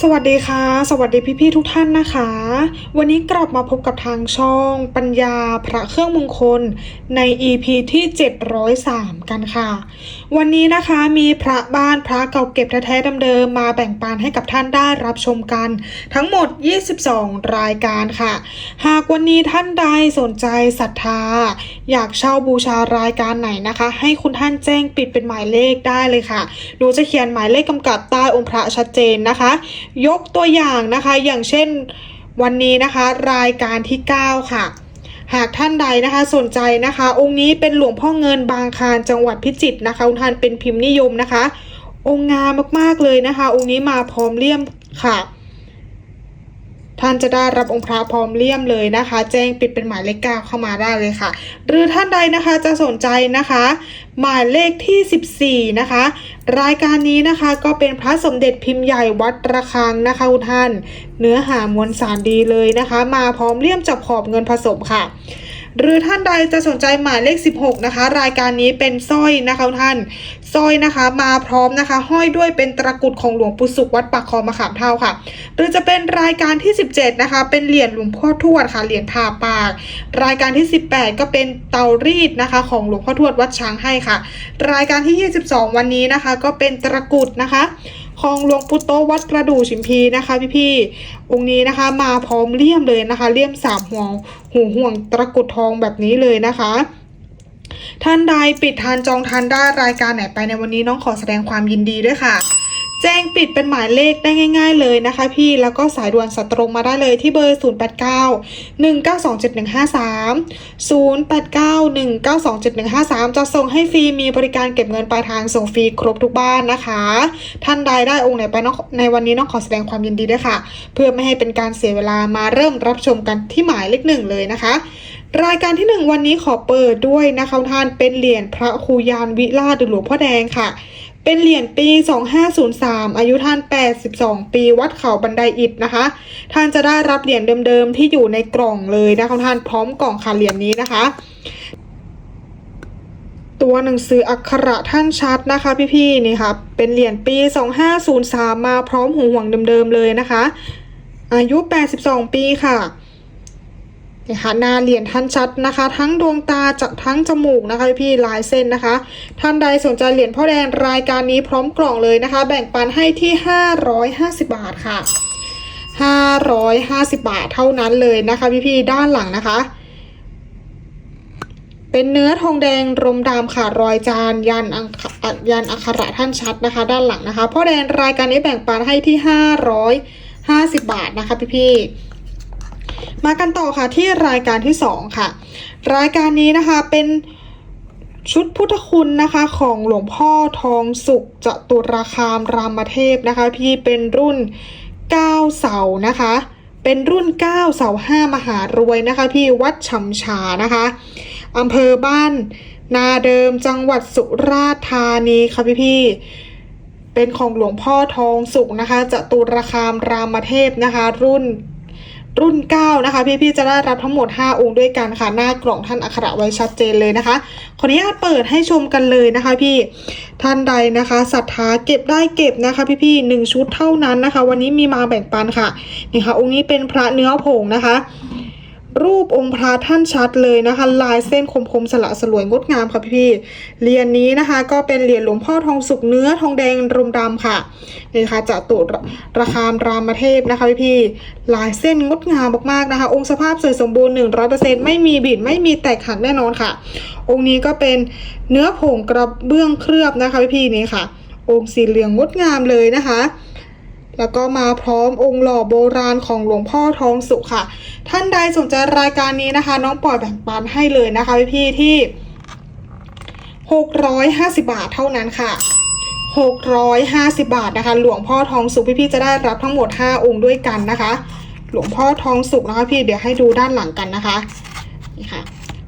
สวัสดีค่ะ สวัสดีพี่ๆทุกท่านนะคะ วันนี้กลับมาพบกับทางช่องปัญญาพระเครื่องมงคลใน EP ที่ 703 กันค่ะ วันนี้นะคะมีพระบ้านพระเก่าเก็บแท้ๆเดิมๆมาแบ่งปันให้กับท่านได้รับชมกัน ทั้งหมด 22 รายการค่ะ หากวันนี้ท่านใดสนใจศรัทธา อยากเช่าบูชารายการไหนนะคะ ให้คุณท่านแจ้งปิดเป็นหมายเลขได้เลยค่ะหนูจะเขียนหมายเลขกำกับใต้องค์พระชัดเจนนะคะ ยกตัวอย่างนะคะอย่างเช่นวันนี้นะคะ รายการที่ 9 ค่ะ หากท่านใดนะคะสนใจนะคะ องค์นี้เป็นหลวงพ่อเงินบางคารจังหวัดพิจิตรนะคะคุณท่านเป็นพิมพ์นิยมนะคะ องค์งามมากๆเลยนะคะ องค์นี้มาพร้อมเลี่ยมค่ะ ท่านจะได้รับองค์พระพร้อมเลี่ยมเลยนะคะ แจ้งปิดเป็นหมายเลขเก้าเข้ามาได้เลยค่ะ หรือท่านใดนะคะจะสนใจนะคะ หมายเลขที่ 14 นะคะ รายการนี้นะคะก็เป็นพระสมเด็จพิมพ์ใหญ่วัดระฆังนะคะคุณท่าน เนื้อหามวลสารดีเลยนะคะ มาพร้อมเลี่ยมจับขอบเงินผสมค่ะ หรือท่านใดจะสนใจหมายเลข 16 นะคะ รายการนี้เป็นสร้อยนะคะท่านสร้อยนะคะมาพร้อมนะคะ ห้อยด้วยเป็นตะกรุดของหลวงปู่สุขวัดปากคลองมะขามเท่าค่ะ หรือจะเป็นรายการที่ 17 นะคะ เป็นเหรียญหลวงพ่อทวดค่ะเหรียญทาปาก รายการที่ 18 ก็เป็นเตารีดนะคะ ของหลวงพ่อทวดวัดช้างให้ค่ะ รายการที่ 22 วันนี้นะคะ ก็เป็นตะกรุดนะคะ คลองหลวงปุโตวัดประดู่ชิมพีนะคะพี่ๆองค์นี้นะคะมาพร้อมเลี่ยมเลยนะคะ เลี่ยมสามห่วงหูห่วงตะกุดทองแบบนี้เลยนะคะ ท่านใดปิดทานจองทานได้รายการไหนไปในวันนี้น้องขอแสดงความยินดีด้วยค่ะ แจ้งปิดเป็นหมายเลขได้ง่าย ๆ เลยนะคะ พี่แล้วก็สายด่วนสัตว์ตรงมาได้เลยที่เบอร์ 089 1927153 0891927153 จะส่งให้ฟรีมีบริการเก็บเงินปลายทางส่งฟรีครบทุกบ้านนะคะ ท่านใดได้องค์ไหนไปน้องในวันนี้น้องขอแสดงความยินดีด้วยค่ะ เพื่อไม่ให้เป็นการเสียเวลามาเริ่มรับชมกันที่หมายเลขหนึ่งเลยนะคะ รายการที่ 1 วันนี้ขอเปิดด้วยนะคะท่านเป็นเหรียญพระครูยานวิราชหรือหลวงพ่อแดงค่ะ เป็นเหรียญปี 2503 อายุท่าน 82 ปีวัดเขาบันไดอิฐนะคะ ท่านจะได้รับเหรียญเดิมๆ ที่อยู่ในกล่องเลยนะคะท่านพร้อมกล่องค่ะเหรียญนี้นะคะ ตัวหนังสืออักขระท่านชัดนะคะพี่ๆนี่ค่ะเป็นเหรียญปี 2503 มาพร้อมหูห่วงเดิมๆเลยนะคะ อายุ 82 ปีค่ะ นี่ค่ะหน้าเหรียญท่านชัดนะคะ ทั้งดวงตาจากทั้งจมูกนะคะพี่ลายเส้นนะคะ ท่านใดสนใจเหรียญพ่อแดงรายการนี้พร้อมกล่องเลยนะคะ แบ่งปันให้ที่ 550 บาทค่ะ 550 บาทเท่านั้นเลยนะคะพี่ๆด้านหลังนะคะ เป็นเนื้อทองแดงรมดำค่ะรอยจานยันอังยันอักขระท่านชัดนะคะ ด้านหลังนะคะพ่อแดงรายการนี้แบ่งปันให้ที่ 550 บาทนะคะพี่ๆ มากันต่อค่ะที่รายการที่ 2 ค่ะ รายการนี้นะคะเป็นชุดพุทธคุณนะคะของหลวงพ่อทองสุขจตุรคามรามเทพนะคะ พี่เป็นรุ่น 9 เสานะคะ เป็นรุ่น 9 เสา5มหารวยนะคะ พี่วัดฉำฉานะคะอำเภอบ้าน นาเดิมจังหวัดสุราษฎร์ธานีค่ะพี่พี่เป็นของหลวงพ่อทองสุขนะคะจตุรคามรามเทพนะคะ รุ่น รุ่น 9 นะคะ พี่ ๆ จะได้รับทั้งหมด 5 องค์ด้วยกันค่ะ หน้ากล่องท่านอักขระไว้ชัดเจนเลยนะคะ ขออนุญาตเปิดให้ชมกันเลยนะคะพี่ ท่านใดนะคะศรัทธาเก็บได้เก็บนะคะ พี่ๆหนึ่งชุดเท่านั้นนะคะ วันนี้มีมาแบ่งปันค่ะ นี่ค่ะ องค์นี้เป็นพระเนื้อผงนะคะ รูปองค์พระท่านชัดเลยนะคะ ลายเส้นคมคมๆสละสลวยงดงามค่ะพี่ๆเหรียญนี้นะคะ ก็เป็นเหรียญหลวงพ่อทองสุกเนื้อทองแดงรมดำค่ะนี่ค่ะจะตุระคามรามเทพนะคะพี่ๆลายเส้นงดงามมากๆนะคะ องค์สภาพสวยสมบูรณ์ 100%ไม่มีบิดไม่มีแตกหักแน่นอนค่ะ องค์นี้ก็เป็นเนื้อผงกระเบื้องเคลือบนะคะพี่ๆนี่ค่ะ องค์สีเหลืองงดงามเลยนะคะ แล้วก็มาพร้อมองค์หล่อโบราณของหลวงพ่อทองสุขค่ะ ท่านใดสนใจรายการนี้นะคะ น้องปล่อยแบ่งปันให้เลยนะคะพี่ๆที่ 650 บาทเท่านั้นค่ะ 650 บาทนะคะ หลวงพ่อทองสุขพี่ๆจะได้รับทั้งหมด 5 องค์ด้วยกันนะคะ หลวงพ่อทองสุขนะคะพี่เดี๋ยวให้ดูด้านหลังกันนะคะนี่ค่ะ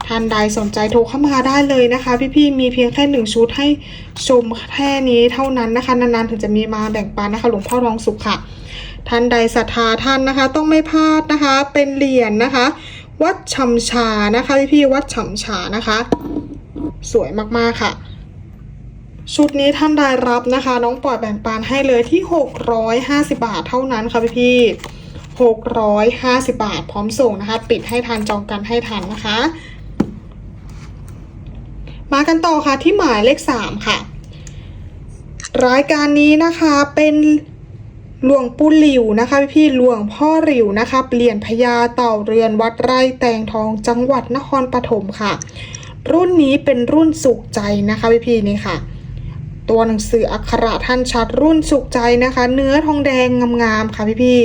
ท่านใดสนใจโทรเข้ามาได้เลยนะคะ พี่ๆมีเพียงแค่หนึ่งชุดให้ชมแค่นี้เท่านั้นนะคะนานๆถึงจะมีมาแบ่งปันนะคะ หลวงพ่อทองสุขค่ะ ท่านใดศรัทธาท่านนะคะ ต้องไม่พลาดนะคะ เป็นเหรียญนะคะ วัดฉำฉานะคะพี่ๆวัดฉำฉานะคะ สวยมากๆค่ะชุดนี้ท่านใดรับนะคะ น้องปล่อยแบ่งปันให้เลยที่ 650 บาทเท่านั้นค่ะพี่พี่ๆ650 บาท พร้อมส่งนะคะ ปิดให้ทันจองกันให้ทันนะคะ มากันต่อค่ะที่หมายเลข3ค่ะ รายการนี้นะคะเป็นหลวงปู่หลิวนะคะพี่พี่หลวงพ่อหลิวนะคะเปลี่ยนพญาเต่าเรือนวัดไร่แตงทองจังหวัดนครปฐมค่ะ รุ่นนี้เป็นรุ่นสุขใจนะคะพี่พี่นี่ค่ะ ตัวหนังสืออักขระท่านชัดรุ่นสุขใจนะคะ เนื้อทองแดงงามๆค่ะพี่พี่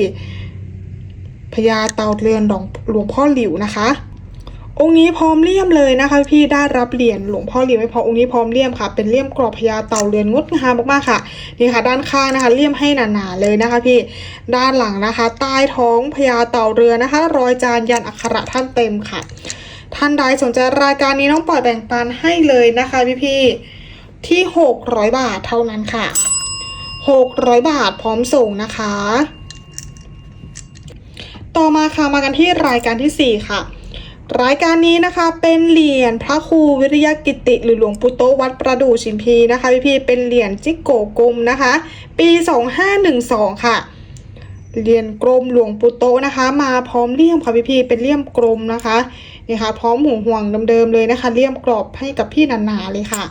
พญาเต่าเรือนหลวงพ่อหลิวนะคะ องค์นี้พร้อมเลี่ยมเลยนะคะ พี่ได้รับเหรียญหลวงพ่อเหรียญไม่พอองค์นี้พร้อมเลี่ยมค่ะ เป็นเลี่ยมกรอบพญาเต่าเรือนงดงามมากๆค่ะนี่ค่ะ ด้านข้างนะคะ เลี่ยมให้หนาๆเลยนะคะ พี่ด้านหลังนะคะ ใต้ท้องพญาเต่าเรือนนะคะ รอยจานยันอักขระท่านเต็มค่ะ ท่านใดสนใจรายการนี้น้องปล่อยแบ่งปันให้เลยนะคะพี่ๆที่ 600 บาทเท่านั้นค่ะ 600 บาทพร้อมส่งนะคะ ต่อมาค่ะมากันที่รายการทีสี่4 ค่ะ รายการนี้นะคะเป็นเหรียญพระครูวิริยกิติ หรือหลวงปู่โตวัดประดู่ชิมพีนะคะพี่พี่เป็นเหรียญจิกโกกลมนะคะ ปี 2512 ค่ะเหรียญกลมหลวงปู่โตนะคะ มาพร้อมเลี่ยมค่ะพี่พี่เป็นเลี่ยมกลมนะคะนี่ค่ะพร้อมหูห่วงเดิมๆเลยนะคะเลี่ยมกรอบให้กับพี่หนาๆเลยค่ะ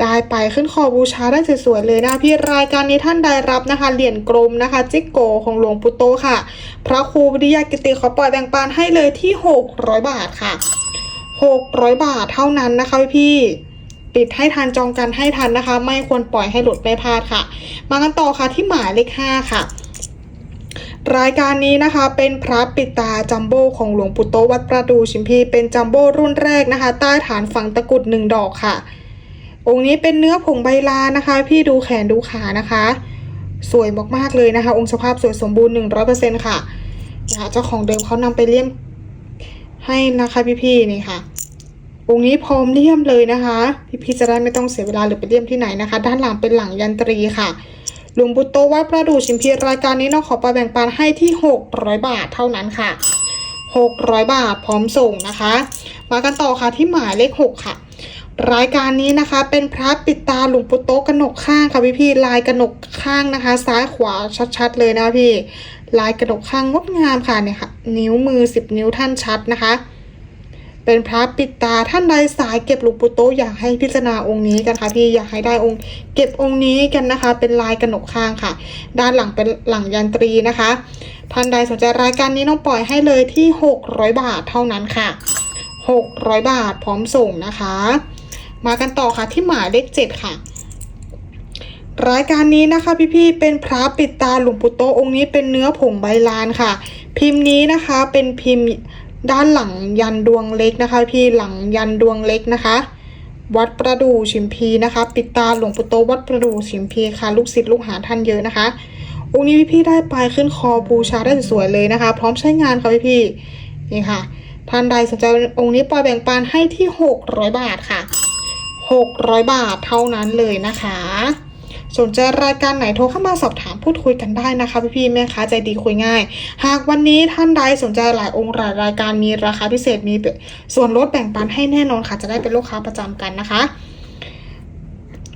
ได้ไปขึ้นคอบูชาได้สวยๆเลยนะพี่รายการนี้ท่านใดรับนะคะเหรียญกลมนะคะจิกโกของหลวงปู่โตค่ะ พระครูวิริยกิติขอปล่อยแบ่งปันให้เลยที่ 600 บาทค่ะ 600 บาทเท่านั้นนะคะพี่ปิดให้ทันจองกันให้ทันนะคะ ไม่ควรปล่อยให้หลุดไม่พลาดค่ะ มากันต่อค่ะที่หมายเลข5ค่ะรายการนี้นะคะเป็นพระปิตาจัมโบ้ของหลวงปู่โตวัดประดูชิมพีเป็นจัมโบ้รุ่นแรกนะคะ ใต้ฐานฝังตะกรุดหนึ่งดอกค่ะ องค์นี้เป็นเนื้อผงใบลานนะคะ พี่ดูแขนดูขานะคะ สวยมากๆเลยนะคะ องค์สภาพสวยสมบูรณ์ 100%ค่ะนะคะเจ้าของเดิมเขานำไปเลี่ยมให้นะคะพี่ๆนี่ค่ะ องค์นี้พร้อมเลี่ยมเลยนะคะ พี่ๆจะได้ไม่ต้องเสียเวลาหรือไปเลี่ยมที่ไหนนะคะ ด้านหลังเป็นหลังยันตรีค่ะหลวงปู่โตวัดประดูชิมพีรายการนี้น้องขอไปแบ่งปันให้ที่ 600 บาทเท่านั้นค่ะ 600 บาทพร้อมส่งนะคะ มากันต่อค่ะที่หมายเลข 6 ค่ะ รายการนี้นะคะเป็นพระปิดตาหลวงปู่โตะกระหนกข้างค่ะพี่พี่ลายกระหนกข้างนะคะ ซ้ายขวาชัดๆเลยนะพี่ ลายกระหนกข้างงดงามค่ะเนี่ยค่ะ นิ้วมือ10นิ้วท่านชัดนะคะ เป็นพระปิดตาท่านใดสายเก็บหลวงปู่โตะอยากให้พิจารณาองค์นี้กันค่ะพี่อยากให้ได้องค์ เก็บองค์นี้กันนะคะ เป็นลายกระหนกข้างค่ะ ด้านหลังเป็นหลังยันตรีนะคะ ท่านใดสนใจรายการนี้น้องปล่อยให้เลยที่600บาทเท่านั้นค่ะ600บาทพร้อมส่งนะคะ มากันต่อค่ะที่หมายเลขเจ็ดค่ะ รายการนี้นะคะพี่ๆเป็นพระปิดตาหลวงปู่โตองค์นี้เป็นเนื้อผงใบลานค่ะ พิมพ์นี้นะคะเป็นพิมพ์ด้านหลังยันดวงเล็กนะคะ พี่หลังยันดวงเล็กนะคะ วัดประดู่ชิมพีนะคะ ปิดตาหลวงปู่โตวัดประดู่ชิมพีค่ะ ลูกศิษย์ลูกหาท่านเยอะนะคะองค์นี้พี่ๆได้ไปขึ้นคอบูชาได้สวยเลยนะคะ พร้อมใช้งานค่ะพี่ๆนี่ค่ะท่านใดสนใจองค์นี้ปล่อยแบ่งปันให้ที่ 600 บาทค่ะ 600 บาทเท่านั้นเลยนะคะสนใจรายการไหนโทรเข้ามาสอบถามพูดคุยกันได้นะคะพี่พี่แม่ค้าใจดีคุยง่าย หากวันนี้ท่านใดสนใจหลายองค์หลายรายการมีราคาพิเศษมีส่วนลดแบ่งปันให้แน่นอนค่ะ จะได้เป็นลูกค้าประจำกันนะคะ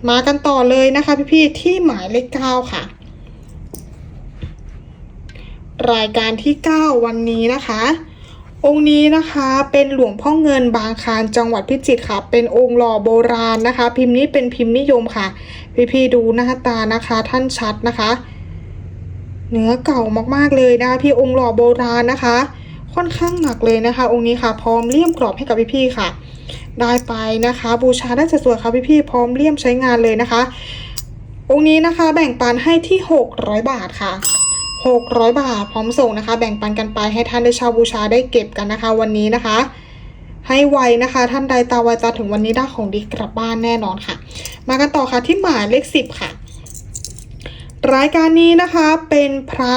มากันต่อเลยนะคะพี่พี่ที่หมายเลขเก้าค่ะ รายการที่ 9 วันนี้นะคะ องค์นี้นะคะเป็นหลวงพ่อเงินบางคานจังหวัดพิจิตรค่ะ เป็นองค์หล่อโบราณนะคะ พิมพ์นี้เป็นพิมพ์นิยมค่ะ พี่ๆดูหน้าตานะคะท่านชัดนะคะ เนื้อเก่ามากๆเลยนะคะพี่องค์หล่อโบราณนะคะ ค่อนข้างหนักเลยนะคะ องค์นี้ค่ะพร้อมเลี่ยมกรอบให้กับพี่ๆค่ะ ได้ไปนะคะ บูชาได้สวยๆค่ะพี่ๆพร้อมเลี่ยมใช้งานเลยนะคะ องค์นี้นะคะแบ่งปันให้ที่ 600 บาทค่ะ 600 บาทพร้อมส่งนะคะ แบ่งปันกันไปให้ท่านได้ช่าบูชาได้เก็บกันนะคะ วันนี้นะคะ ให้ไวนะคะ ท่านใดตาไวตาถึงวันนี้ได้ของดีกลับบ้านแน่นอนค่ะ มากันต่อค่ะที่หมายเลขสิบค่ะ รายการนี้นะคะเป็นพระ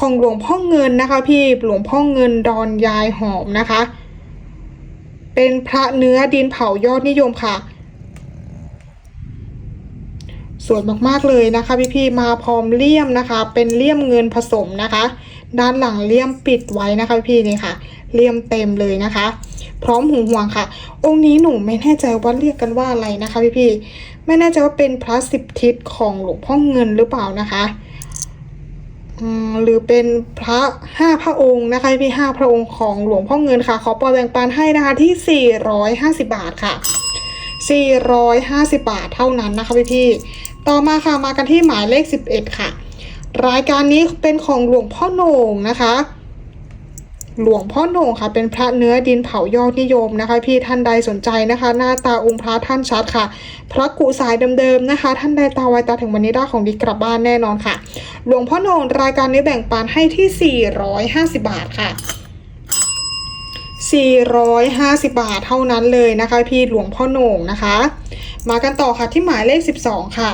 ของหลวงพ่อเงินนะคะ พี่หลวงพ่อเงินดอนยายหอมนะคะ เป็นพระเนื้อดินเผายอดนิยมค่ะ สวยมากๆเลยนะคะพี่ๆมาพร้อมเลี่ยมนะคะ เป็นเลี่ยมเงินผสมนะคะ ด้านหลังเลี่ยมปิดไว้นะคะพี่ๆนี่ค่ะเลี่ยมเต็มเลยนะคะ พร้อมหูห่วงค่ะ องค์นี้หนูไม่แน่ใจว่าเรียกกันว่าอะไรนะคะพี่พี่ๆไม่แน่ใจว่าเป็นพระสิบทิศของหลวงพ่อเงินหรือเปล่านะคะหรือเป็นพระห้าพระองค์นะคะพี่ห้าพระองค์ของหลวงพ่อเงินค่ะ ขอปล่อยแบ่งปันให้นะคะที่ 450 บาทค่ะ 450 บาทเท่านั้นนะคะพี่พี่ ต่อมาค่ะมากันที่หมายเลข 11 ค่ะ รายการนี้เป็นของหลวงพ่อโหน่งนะคะ หลวงพ่อโหน่งค่ะ เป็นพระเนื้อดินเผายอดนิยมนะคะ พี่ท่านใดสนใจนะคะ หน้าตาองค์พระท่านชัดค่ะ พระกุสายเดิมๆนะคะ ท่านใดตาไวตาถึงวันนี้ได้ของดีกลับบ้านแน่นอนค่ะ หลวงพ่อโหน่งรายการนี้แบ่งปันให้ที่ 450 บาทค่ะ 450 บาทเท่านั้นเลยนะคะ พี่หลวงพ่อโหน่งนะคะ มากันต่อค่ะที่หมายเลข 12 ค่ะ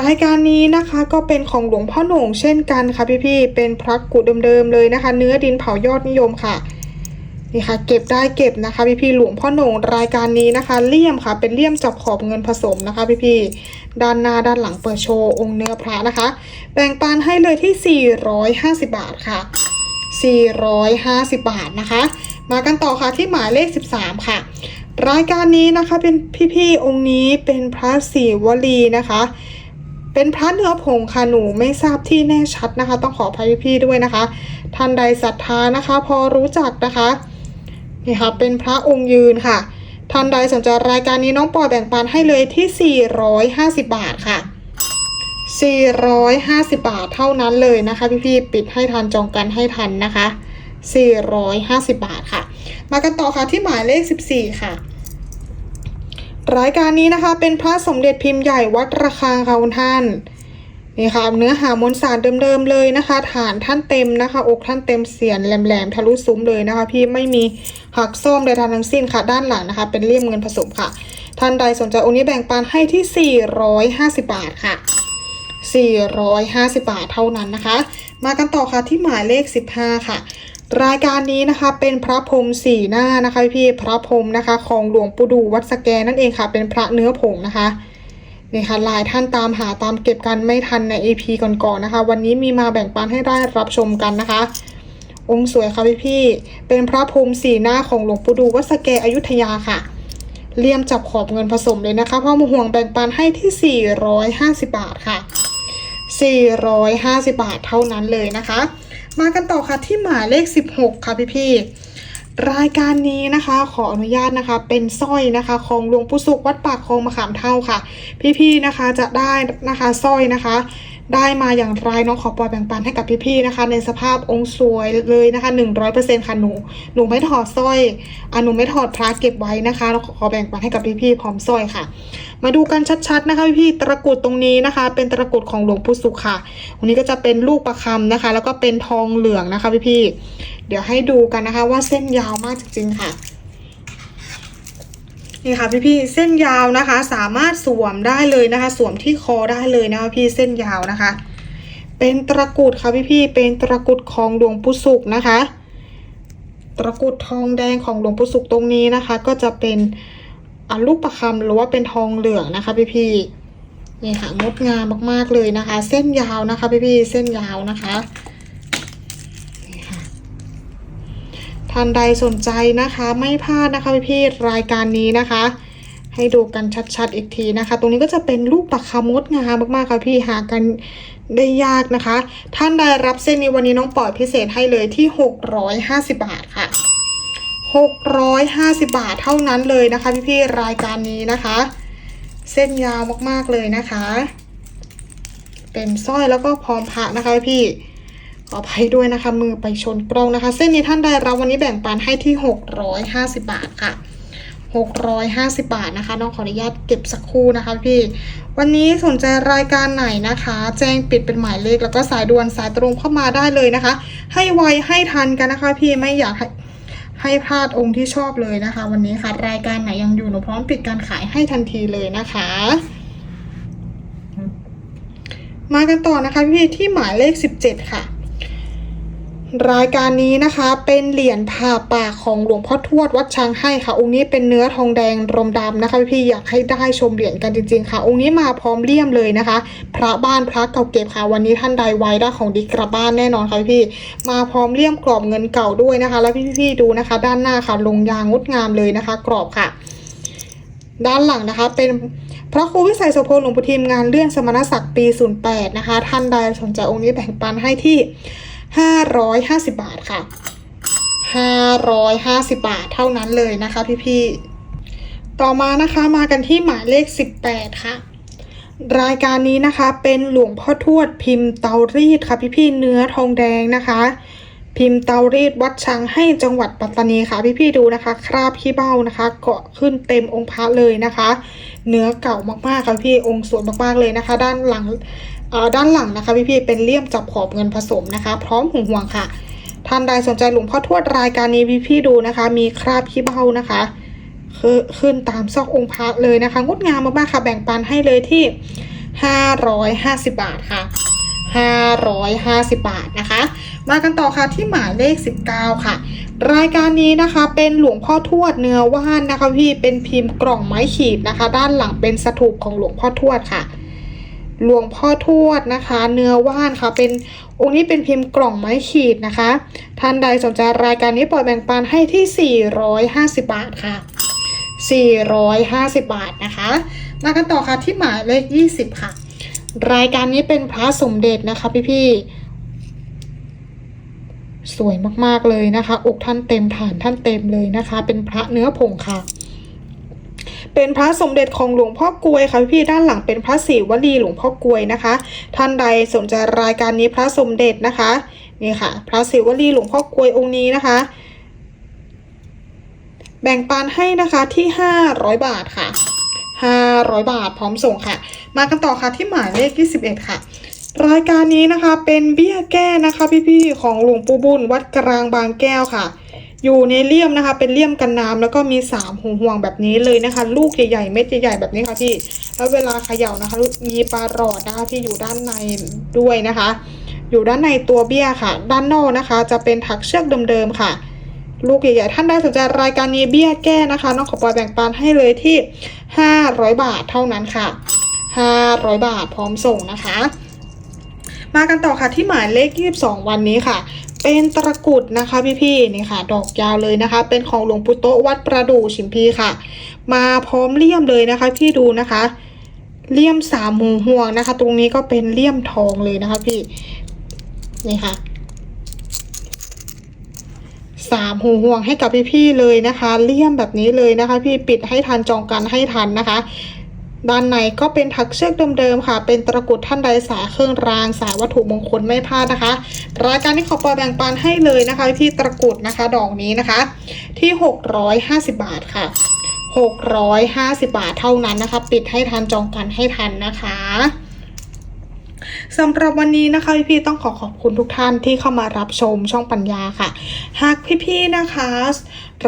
รายการนี้นะคะก็เป็นของหลวงพ่อโหน่งเช่นกันค่ะพี่ๆเป็นพระกุเดิมๆเลยนะคะ เนื้อดินเผายอดนิยมค่ะนี่ค่ะเก็บได้เก็บนะคะพี่ๆหลวงพ่อโหน่งรายการนี้นะคะเลี่ยมค่ะ เป็นเลี่ยมจับขอบเงินผสมนะคะพี่ๆด้านหน้าด้านหลังเปิดโชว์องค์เนื้อพระนะคะ แบ่งปันให้เลยที่ 450 บาทค่ะ 450 บาทนะคะ มากันต่อค่ะที่หมายเลข 13 ค่ะ รายการนี้นะคะเป็นพี่ๆองค์นี้เป็นพระศิวลีนะคะ เป็นพระเนื้อผงค่ะหนูไม่ทราบที่แน่ชัดนะคะ ต้องขออภัยพี่ๆด้วยนะคะ ท่านใดศรัทธานะคะ พอรู้จักนะคะนี่ค่ะเป็นพระองค์ยืนค่ะท่านใดสนใจรายการนี้น้องปอแบ่งปันให้เลยที่ 450 บาทค่ะ 450 บาทเท่านั้นเลยนะคะพี่ๆปิดให้ทันจองกันให้ทันนะคะ 450 บาทค่ะ มากันต่อค่ะที่หมายเลข 14 ค่ะ รายการนี้นะคะ เป็นพระสมเด็จพิมพ์ใหญ่วัดระฆังค่ะคุณท่านนี่ค่ะเนื้อหามวลสารเดิมๆเลยนะคะ ฐานท่านเต็มนะคะ อกท่านเต็มเสียนแหลมๆทะลุซุ้มเลยนะคะ พี่ไม่มีหักส้มใดทั้งสิ้นค่ะ ด้านหลังนะคะ เป็นเลี่ยมเงินผสมค่ะ ท่านใดสนใจองค์นี้แบ่งปันให้ที่ 450 บาทค่ะ 450 บาทเท่านั้นนะคะ มากันต่อค่ะที่หมายเลข 15 ค่ะ รายการนี้นะคะเป็นพระพรมสี่หน้านะคะพี่พระพรมนะคะของหลวงปู่ดูวัดสแกนั่นเองค่ะ เป็นพระเนื้อผงนะคะนี่ค่ะหลายท่านตามหาตามเก็บกันไม่ทันใน EP ก่อนๆนะคะ วันนี้มีมาแบ่งปันให้ได้รับชมกันนะคะ องค์สวยค่ะพี่พี่ๆเป็นพระพรมสี่หน้าของหลวงปู่ดูวัดสแกอยุธยาค่ะเลี่ยมจับขอบเงินผสมเลยนะคะพ่อมาห่วงแบ่งปันให้ที่ 450 บาทค่ะ 450 บาทเท่านั้นเลยนะคะ มากันต่อค่ะที่หมายเลข 16 ค่ะพี่พี่รายการนี้นะคะขออนุญาตนะคะ เป็นสร้อยนะคะของหลวงปู่สุขวัดปากคลองมะขามเท่าค่ะ พี่ๆนะคะจะได้นะคะสร้อยนะคะ ได้มาอย่างไรน้องขอปล่อยแบ่งปันให้กับพี่ๆนะคะ ในสภาพองค์สวยเลยนะคะ100%ค่ะหนูหนูไม่ถอดสร้อยอะหนูไม่ถอดพระเก็บไว้นะคะแล้วขอแบ่งปันให้กับพี่ๆพร้อมสร้อยค่ะ มาดูกันชัดๆนะคะพี่ๆตะกรุดตรงนี้นะคะ เป็นตะกรุดของหลวงปู่สุขค่ะตรงนี้ก็จะเป็นลูกประคำนะคะ แล้วก็เป็นทองเหลืองนะคะพี่ๆเดี๋ยวให้ดูกันนะคะว่าเส้นยาวมากจริงๆค่ะ นี่ค่ะพี่ๆเส้นยาวนะคะ สามารถสวมได้เลยนะคะ สวมที่คอได้เลยนะคะพี่เส้นยาวนะคะ เป็นตะกุดค่ะพี่ๆเป็นตะกุดของหลวงปู่สุขนะคะตะกุดทองแดงของหลวงปู่สุขตรงนี้นะคะ ก็จะเป็นอลูกประคำหรือว่าเป็นทองเหลืองนะคะพี่ๆนี่ค่ะงดงามมากๆเลยนะคะ เส้นยาวนะคะพี่ๆเส้นยาวนะคะ ท่านใดสนใจนะคะไม่พลาดนะคะพี่ๆรายการนี้นะคะ ให้ดูกันชัดๆอีกทีนะคะ ตรงนี้ก็จะเป็นลูกประคำงดงามมากๆค่ะพี่หากันได้ยากนะคะ ท่านใดรับเส้นนี้วันนี้น้องปล่อยพิเศษให้เลยที่ 650 บาทค่ะ 650 บาทเท่านั้นเลยนะคะ พี่ๆรายการนี้นะคะ เส้นยาวมากๆเลยนะคะ เป็นสร้อยแล้วก็พร้อมพระนะคะพี่ ออภัยด้วยนะคะ มือไปชนกล้องนะคะ เส้นนี้ท่านใดรับวันนี้แบ่งปันให้ที่ 650 บาทค่ะ 650 บาทนะคะน้องขออนุญาตเก็บสักครู่นะคะพี่ วันนี้สนใจรายการไหนนะคะ แจ้งปิดเป็นหมายเลขแล้วก็สายด่วนสายตรงเข้ามาได้เลยนะคะ ให้ไวให้ทันกันนะคะ พี่ไม่อยากให้ให้พลาดองค์ที่ชอบเลยนะคะ วันนี้ค่ะรายการไหนยังอยู่หนูพร้อมปิดการขายให้ทันทีเลยนะคะ มากันต่อนะคะพี่ที่หมายเลข 17 ค่ะ รายการนี้นะคะเป็นเหรียญผ่าปากของหลวงพ่อทวดวัดช้างให้ค่ะ องค์นี้เป็นเนื้อทองแดงรมดำนะคะพี่อยากให้ได้ชมเหรียญกันจริงๆค่ะ องค์นี้มาพร้อมเลี่ยมเลยนะคะ พระบ้านพระเก่าเก็บค่ะวันนี้ท่านใดไว้ได้ของดีกลับบ้านแน่นอนค่ะพี่มาพร้อมเลี่ยมกรอบเงินเก่าด้วยนะคะ แล้วพี่ๆดูนะคะ ด้านหน้าค่ะลงยางงดงามเลยนะคะ กรอบค่ะ ด้านหลังนะคะเป็นพระครูวิสัยโสพลหลวงปู่ทิมงานเลื่อนสมณศักดิ์ปี 08 นะคะ ท่านใดสนใจองค์นี้แบ่งปันให้ที่ 550 บาทค่ะ 550 บาทเท่านั้นเลยนะคะพี่ๆ ต่อมานะคะมากันที่หมายเลข 18 ค่ะรายการนี้นะคะเป็นหลวงพ่อทวดพิมพ์เตารีดค่ะพี่ๆเนื้อทองแดงนะคะ พิมพ์เตารีดวัดช้างให้จังหวัดปัตตานีค่ะพี่ๆดูนะคะ คราบขี้เบ้านะคะเกาะขึ้นเต็มองค์พระเลยนะคะ เนื้อเก่ามากๆค่ะพี่องค์สวยมากๆเลยนะคะ ด้านหลัง ด้านหลังนะคะพี่ๆเป็นเลี่ยมจับขอบเงินผสมนะคะ พร้อมห่วงห่วงค่ะท่านใดสนใจหลวงพ่อทวดรายการนี้พี่ๆดูนะคะ มีคราบขี้เบ้านะคะคือขึ้นตามซอกองค์พระเลยนะคะ งดงามมากๆค่ะ แบ่งปันให้เลยที่ 550 บาทค่ะ 550 บาทนะคะ มากันต่อค่ะที่หมายเลข 19 ค่ะ รายการนี้นะคะเป็นหลวงพ่อทวดเนื้อว่านนะคะพี่เป็นพิมพ์กล่องไม้ขีดนะคะ ด้านหลังเป็นสถูปของหลวงพ่อทวดค่ะ หลวงพ่อทวดนะคะ เนื้อว่านค่ะ เป็นองค์นี้เป็นพิมพ์กล่องไม้ขีดนะคะ ท่านใดสนใจรายการนี้ปล่อยแบ่งปันให้ที่ 450 บาทค่ะ 450 บาทนะคะมากันต่อค่ะที่หมายเลข 20 ค่ะ รายการนี้เป็นพระสมเด็จนะคะพี่ๆสวยมากๆเลยนะคะ อกท่านเต็มฐานท่านเต็มเลยนะคะ เป็นพระเนื้อผงค่ะ เป็นพระสมเด็จของหลวงพ่อกลวยค่ะพี่ด้านหลังเป็นพระศรีวลีหลวงพ่อกลวยนะคะ ท่านใดสนใจรายการนี้พระสมเด็จนะคะนี่ค่ะ พระศรีวลีหลวงพ่อกลวยองค์นี้นะคะ แบ่งปันให้นะคะที่500บาทค่ะ500บาทพร้อมส่งค่ะ มากันต่อค่ะที่หมายเลข21ค่ะรายการนี้นะคะเป็นเบี้ยแก้นะคะพี่ๆของหลวงปู่บุญวัดกลางบางแก้วค่ะ อยู่ในเลี่ยมนะคะ เป็นเลี่ยมกันน้ำแล้วก็มีสามหูห่วงแบบนี้เลยนะคะ ลูกใหญ่ๆเม็ดใหญ่ๆแบบนี้ค่ะพี่ แล้วเวลาเขย่านะคะ มีปลาหลอดนะคะที่อยู่ด้านในด้วยนะคะ อยู่ด้านในตัวเบี้ยค่ะ ด้านนอกนะคะ จะเป็นถักเชือกเดิมๆค่ะ ลูกใหญ่ๆท่านได้สนใจรายการนี้เบี้ยแก้นะคะน้องขอปอยแบ่งปันให้เลยที่ 500 บาทเท่านั้นค่ะ 500 บาทพร้อมส่งนะคะมากันต่อค่ะที่หมายเลข 22 วันนี้ค่ะ เป็นตะกุดนะคะพี่ๆนี่ค่ะ ดอกยาวเลยนะคะ เป็นของหลวงปู่โตวัดประดู่ชิมพีค่ะ มาพร้อมเลี่ยมเลยนะคะ พี่ดูนะคะ เลี่ยมสามหูห่วงนะคะ ตรงนี้ก็เป็นเลี่ยมทองเลยนะคะพี่นี่ค่ะสามหูห่วงให้กับพี่ๆเลยนะคะ เลี่ยมแบบนี้เลยนะคะ พี่ปิดให้ทันจองกันให้ทันนะคะ ด้านในก็เป็นถักเชือกเดิมๆค่ะ เป็นตะกรุดท่านใดสายเครื่องรางสายวัตถุมงคลไม่พลาดนะคะ รายการที่ขอปล่อยแบ่งปันให้เลยนะคะที่ตะกรุดนะคะ ดอกนี้นะคะ ที่ 650 บาทค่ะ 650 บาทเท่านั้นนะคะ ปิดให้ทันจองกันให้ทันนะคะสำหรับวันนี้นะคะพี่ๆต้องขอขอบคุณทุกท่านที่เข้ามารับชมช่องปัญญาค่ะ หากพี่ๆนะคะ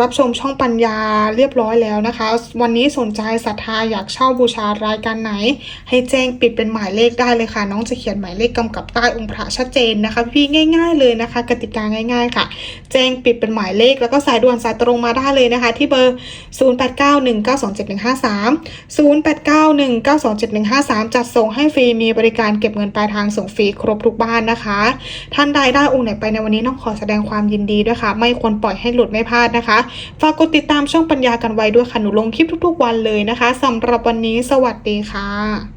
รับชมช่องปัญญาเรียบร้อยแล้วนะคะ วันนี้สนใจศรัทธาอยากเช่าบูชารายการไหน ให้แจ้งปิดเป็นหมายเลขได้เลยค่ะ น้องจะเขียนหมายเลขกำกับใต้องค์พระชัดเจนนะคะ พี่ง่าย ๆ เลยนะคะ กติกาง่าย ๆ ค่ะ แจ้งปิดเป็นหมายเลขแล้วก็สายด่วนสายตรงมาได้เลยนะคะ ที่เบอร์ 0891927153 0891927153 จัดส่งให้ฟรีมีบริการเก็บเงินปลายทางส่งฟรีครบทุกบ้านนะคะ ท่านใดได้องค์ไหนไปในวันนี้น้องขอแสดงความยินดีด้วยค่ะ ไม่ควรปล่อยให้หลุดไม่พลาดนะคะฝากกดติดตามช่องปัญญากันไว้ด้วยค่ะ หนูลงคลิปทุกๆวันเลยนะคะสำหรับวันนี้สวัสดีค่ะ